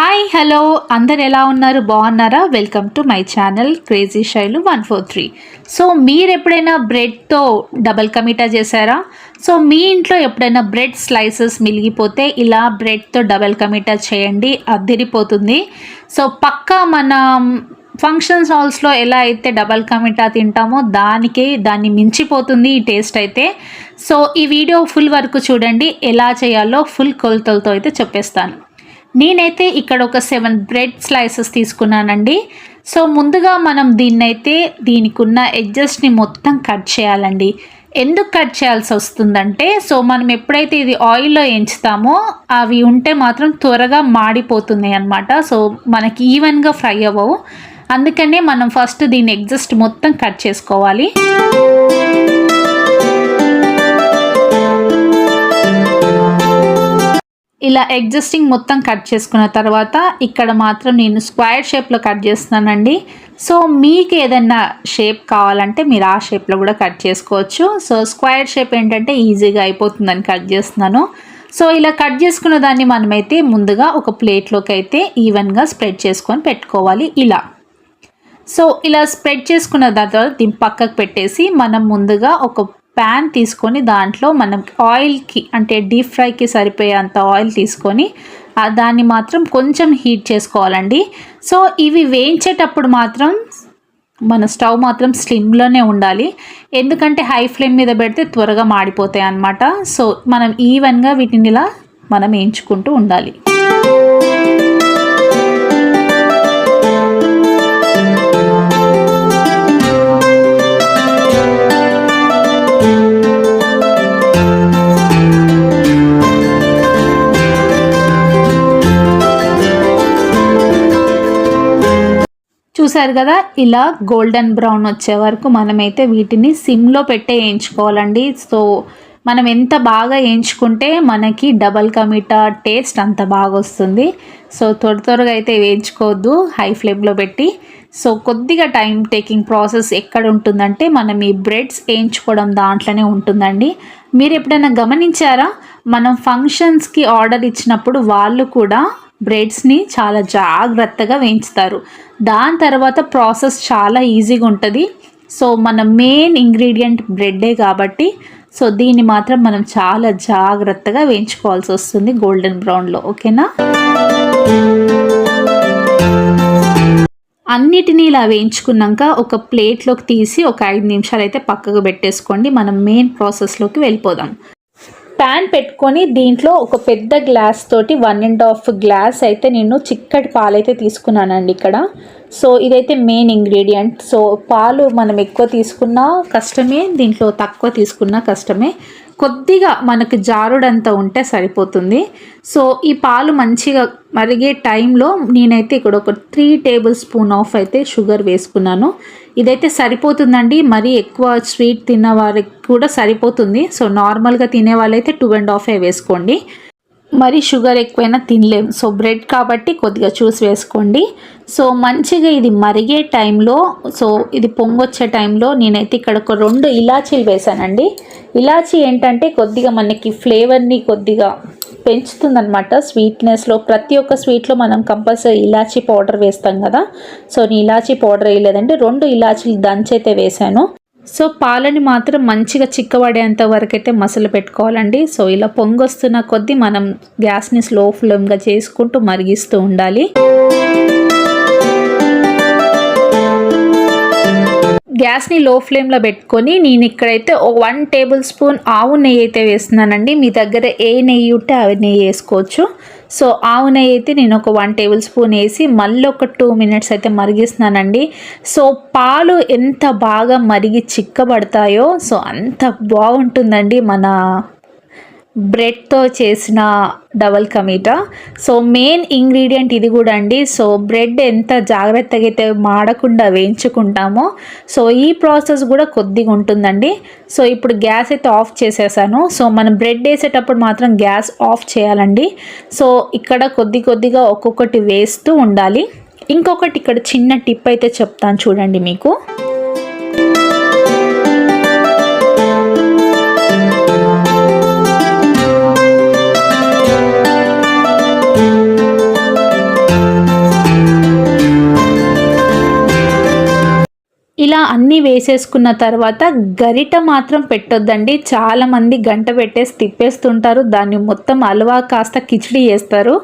Hi hello అందరు ఎలా ఉన్నారు? బాగున్నారా? Welcome to my channel crazy Shailu one four three so మీరు ఎప్పుడైనా బ్రెడ్తో డబల్ కమిటా చేశారా? సో మీ ఇంట్లో ఎప్పుడైనా బ్రెడ్ స్లైసెస్ మిలిగిపోతే ఇలా బ్రెడ్తో డబల్ కమిటా చేయండి అద్దిరిపోతుంది. సో పక్కా మన ఫంక్షన్స్ హాల్స్లో ఎలా అయితే డబల్ కమిటా తింటామో దానికి దాన్ని మించిపోతుంది ఈ టేస్ట్ అయితే. సో ఈ వీడియో ఫుల్ వరకు చూడండి ఎలా చేయాలో ఫుల్ కొలతలతో అయితే చెప్పేస్తాను. నేనైతే ఇక్కడ ఒక సెవెన్ బ్రెడ్ స్లైసెస్ తీసుకున్నానండి. సో ముందుగా మనం దీన్నైతే దీనికి ఉన్న ఎడ్జస్ట్ని మొత్తం కట్ చేయాలండి. ఎందుకు కట్ చేయాల్సి వస్తుందంటే సో మనం ఎప్పుడైతే ఇది ఆయిల్లో ఎంచుతామో అవి ఉంటే మాత్రం త్వరగా మాడిపోతున్నాయి అనమాట సో మనకి ఈవెన్గా ఫ్రై అవ్వవు. అందుకనే మనం ఫస్ట్ దీన్ని ఎగ్జస్ట్ మొత్తం కట్ చేసుకోవాలి. ఇలా ఎగ్జిస్టింగ్ మొత్తం కట్ చేసుకున్న తర్వాత ఇక్కడ మాత్రం నేను స్క్వేర్ షేప్లో కట్ చేస్తున్నానండి. సో మీకు ఏదైనా షేప్ కావాలంటే మీరు ఆ షేప్లో కూడా కట్ చేసుకోవచ్చు. సో స్క్వేర్ షేప్ ఏంటంటే ఈజీగా అయిపోతుందని కట్ చేస్తున్నాను. సో ఇలా కట్ చేసుకున్న దాన్ని మనమైతే ముందుగా ఒక ప్లేట్లోకి అయితే ఈవెన్గా స్ప్రెడ్ చేసుకొని పెట్టుకోవాలి ఇలా. సో ఇలా స్ప్రెడ్ చేసుకున్న తర్వాత దీన్ని పక్కకు పెట్టేసి మనం ముందుగా ఒక ప్యాన్ తీసుకొని దాంట్లో మనం ఆయిల్కి అంటే డీప్ ఫ్రైకి సరిపోయేంత ఆయిల్ తీసుకొని దాన్ని మాత్రం కొంచెం హీట్ చేసుకోవాలండి. సో ఇవి వేయించేటప్పుడు మాత్రం మన స్టవ్ మాత్రం స్లిమ్లోనే ఉండాలి. ఎందుకంటే హై ఫ్లేమ్ మీద పెడితే త్వరగా మాడిపోతాయి అన్నమాట సో మనం ఈవెన్గా వీటిని ఇలా మనం వేయించుకుంటూ ఉండాలి. చూసారు కదా ఇలా గోల్డెన్ బ్రౌన్ వచ్చే వరకు మనమైతే వీటిని సిమ్లో పెట్టే వేయించుకోవాలండి సో మనం ఎంత బాగా వేయించుకుంటే మనకి డబల్ కమిటా టేస్ట్ అంత బాగా వస్తుంది సో త్వర త్వరగా అయితే వేయించుకోవద్దు హై ఫ్లేమ్లో పెట్టి. సో కొద్దిగా టైం టేకింగ్ ప్రాసెస్ ఎక్కడ ఉంటుందంటే మనం ఈ బ్రెడ్స్ వేయించుకోవడం దాంట్లోనే ఉంటుందండి. మీరు ఎప్పుడైనా గమనించారా? మనం ఫంక్షన్స్కి ఆర్డర్ ఇచ్చినప్పుడు వాళ్ళు కూడా బ్రెడ్స్ని చాలా జాగ్రత్తగా వేయించుతారు. దాని తర్వాత ప్రాసెస్ చాలా ఈజీగా ఉంటుంది. సో మన మెయిన్ ఇంగ్రీడియంట్ బ్రెడ్డే కాబట్టి సో దీన్ని మాత్రం మనం చాలా జాగ్రత్తగా వేయించుకోవాల్సి వస్తుంది గోల్డెన్ బ్రౌన్లో. ఓకేనా? అన్నిటినీ ఇలా వేయించుకున్నాక ఒక ప్లేట్లోకి తీసి ఒక ఐదు నిమిషాలు అయితే పక్కకు పెట్టేసుకోండి. మనం మెయిన్ ప్రాసెస్లోకి వెళ్ళిపోదాం. ప్యాన్ పెట్టుకొని దీంట్లో ఒక పెద్ద గ్లాస్ తోటి వన్ అండ్ హాఫ్ గ్లాస్ అయితే నేను చిక్కటి పాలైతే తీసుకున్నానండి ఇక్కడ. సో ఇదైతే మెయిన్ ఇంగ్రీడియంట్ సో పాలు మనం ఎక్కువ తీసుకున్నా కష్టమే దీంట్లో తక్కువ తీసుకున్నా కష్టమే. కొద్దిగా మనకు జారుడంత ఉంటే సరిపోతుంది. సో ఈ పాలు మంచిగా మరిగే టైంలో నేనైతే ఇక్కడ ఒక త్రీ టేబుల్ స్పూన్ ఆఫ్ అయితే షుగర్ వేసుకున్నాను. ఇదైతే సరిపోతుందండి. మరీ ఎక్కువ స్వీట్ తిన్న వారికి కూడా సరిపోతుంది. సో నార్మల్గా తినే వాళ్ళైతే టూ అండ్ హాఫ్ వేసుకోండి. మరి షుగర్ ఎక్కువైనా తినలేం. సో బ్రెడ్ కాబట్టి కొద్దిగా చూసి వేసుకోండి. సో మంచిగా ఇది మరిగే టైంలో సో ఇది పొంగొచ్చే టైంలో నేనైతే ఇక్కడ ఒక రెండు ఇలాచీలు వేసానండి. ఇలాచీ ఏంటంటే కొద్దిగా మనకి ఫ్లేవర్ని కొద్దిగా పెంచుతుందనమాట స్వీట్నెస్లో ప్రతి ఒక్క స్వీట్లో మనం కంపల్సరీ ఇలాచీ పౌడర్ వేస్తాం కదా. సో నేను ఇలాచీ పౌడర్ వేయలేదంటే రెండు ఇలాచీలు దంచైతే వేసాను సో పాలని మాత్రం మంచిగా చిక్కబడేంత వరకు అయితే మసలు పెట్టుకోవాలండి. సో ఇలా పొంగొస్తున్న కొద్దీ మనం గ్యాస్ని స్లో ఫ్లేమ్గా చేసుకుంటూ మరిగిస్తూ ఉండాలి. గ్యాస్ని లో ఫ్లేమ్లో పెట్టుకొని నేను ఇక్కడైతే వన్ టేబుల్ స్పూన్ ఆవు నెయ్యి అయితే వేస్తున్నానండి. మీ దగ్గర ఏ నెయ్యి ఉంటే అవి నెయ్యి వేసుకోవచ్చు. సో ఆవు నెయ్యి అయితే నేను ఒక వన్ టేబుల్ స్పూన్ వేసి మళ్ళీ ఒక టూ మినిట్స్ అయితే మరిగిస్తున్నానండి. సో పాలు ఎంత బాగా మరిగి చిక్కబడతాయో సో అంత బాగుంటుందండి మన బ్రెడ్తో చేసిన డబల్ కమీటా. సో మెయిన్ ఇంగ్రీడియంట్ ఇది కూడా అండి. సో బ్రెడ్ ఎంత జాగ్రత్తగా అయితే మాడకుండా వేయించుకుంటామో సో ఈ ప్రాసెస్ కూడా కొద్దిగా ఉంటుందండి. సో ఇప్పుడు గ్యాస్ అయితే ఆఫ్ చేసేసాను. సో మనం బ్రెడ్ వేసేటప్పుడు మాత్రం గ్యాస్ ఆఫ్ చేయాలండి. సో ఇక్కడ కొద్ది కొద్దిగా ఒక్కొక్కటి వేస్తూ ఉండాలి. ఇంకొకటి ఇక్కడ చిన్న టిప్ అయితే చెప్తాను చూడండి మీకు. ఇలా అన్నీ వేసేసుకున్న తర్వాత గరిట మాత్రం పెట్టొద్దండి. చాలామంది గంట పెట్టేసి తిప్పేస్తుంటారు. దాన్ని మొత్తం అలవా కాస్త కిచిడి చేస్తారు.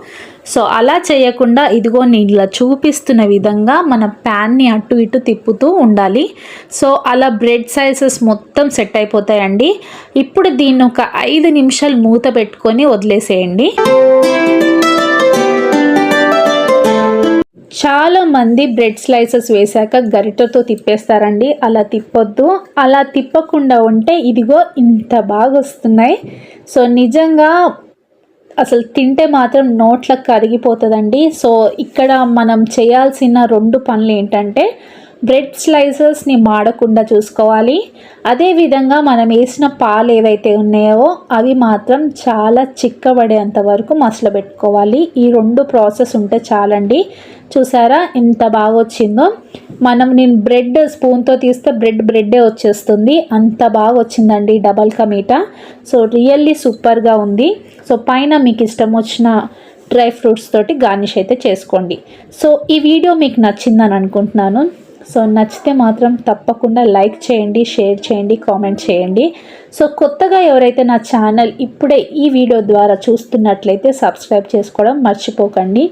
సో అలా చేయకుండా ఇదిగో నేను ఇలా చూపిస్తున్న విధంగా మన ప్యాన్ని అటు ఇటు తిప్పుతూ ఉండాలి. సో అలా బ్రెడ్ సైజెస్ మొత్తం సెట్ అయిపోతాయండి. ఇప్పుడు దీన్ని ఒక ఐదు నిమిషాలు మూత పెట్టుకొని వదిలేసేయండి. చాలా మంది బ్రెడ్ స్లైసెస్ వేశాక గరిటతో తిప్పేస్తారండి. అలా తిప్పొద్దు. అలా తిప్పకుండా ఉంటే ఇదిగో ఇంత బాగా వస్తున్నాయి సో నిజంగా అసలు తింటే మాత్రం నోట్లకు కరిగిపోతుందండి. సో ఇక్కడ మనం చేయాల్సిన రెండు పనులు ఏంటంటే బ్రెడ్ స్లైసెస్ని మాడకుండా చూసుకోవాలి. అదేవిధంగా మనం వేసిన పాలు ఏవైతే ఉన్నాయో అవి మాత్రం చాలా చిక్కబడేంత వరకు మసలు పెట్టుకోవాలి. ఈ రెండు ప్రాసెస్ ఉంటే చాలండి. చూసారా? ఎంత బాగా వచ్చిందో. మనం నేను బ్రెడ్ స్పూన్తో తీస్తే బ్రెడ్ బ్రెడ్డే వచ్చేస్తుంది. అంత బాగా వచ్చిందండి డబల్ కమీటా. సో రియల్లీ సూపర్గా ఉంది. సో పైన మీకు ఇష్టం వచ్చిన డ్రై ఫ్రూట్స్ తోటి గార్నిష్ అయితే చేసుకోండి. సో ఈ వీడియో మీకు నచ్చిందని అనుకుంటున్నాను. సో నచ్చితే మాత్రం తప్పకుండా లైక్ చేయండి షేర్ చేయండి కామెంట్ చేయండి. సో కొత్తగా ఎవరైతే నా ఛానల్ ఇప్పుడే ఈ వీడియో ద్వారా చూస్తున్నట్లయితే సబ్స్క్రైబ్ చేసుకోవడం మర్చిపోకండి.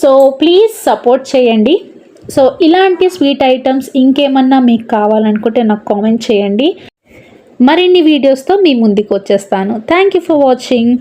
సో ప్లీజ్ సపోర్ట్ చేయండి. సో ఇలాంటి స్వీట్ ఐటమ్స్ ఇంకేమన్నా మీకు కావాలనుకుంటే నాకు కామెంట్ చేయండి. మరిన్ని వీడియోస్తో మీ ముందుకు వచ్చేస్తాను. Thank you for watching.